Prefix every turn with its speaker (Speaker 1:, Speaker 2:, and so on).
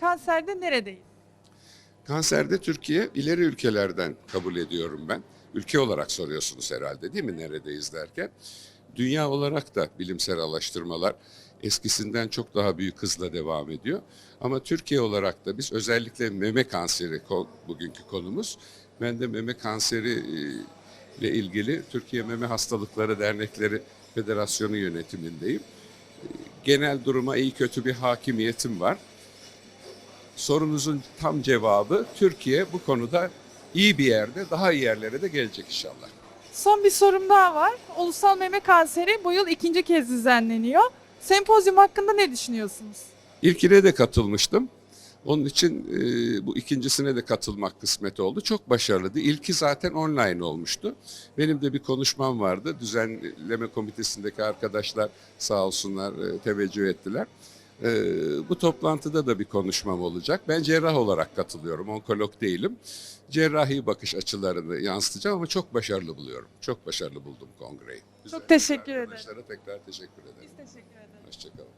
Speaker 1: Kanserde neredeyiz?
Speaker 2: Kanserde Türkiye ileri ülkelerden kabul ediyorum ben. Ülke olarak soruyorsunuz herhalde değil mi neredeyiz derken. Dünya olarak da bilimsel araştırmalar eskisinden çok daha büyük hızla devam ediyor. Ama Türkiye olarak da biz özellikle meme kanseri bugünkü konumuz. Ben de meme kanseri e, ile ilgili Türkiye Meme Hastalıkları Dernekleri Federasyonu yönetimindeyim. E, Genel duruma iyi kötü bir hakimiyetim var. Sorunuzun tam cevabı Türkiye bu konuda iyi bir yerde, daha iyi yerlere de gelecek inşallah.
Speaker 1: Son bir sorum daha var. Ulusal Meme Kanseri bu yıl ikinci kez düzenleniyor. Sempozyum hakkında ne düşünüyorsunuz?
Speaker 2: İlkine de katılmıştım. Onun için e, bu ikincisine de katılmak kısmet oldu. Çok başarılıydı. İlki zaten online olmuştu. Benim de bir konuşmam vardı. Düzenleme komitesindeki arkadaşlar sağ olsunlar e, teveccüh ettiler. E, bu toplantıda da bir konuşmam olacak. Ben cerrah olarak katılıyorum, onkolog değilim. Cerrahi bakış açılarını yansıtacağım ama çok başarılı buluyorum. Çok başarılı buldum kongreyi.
Speaker 1: Çok teşekkür ederim.
Speaker 2: Arkadaşlara tekrar teşekkür ederim.
Speaker 1: Biz teşekkür ederiz.
Speaker 2: Hoşçakalın.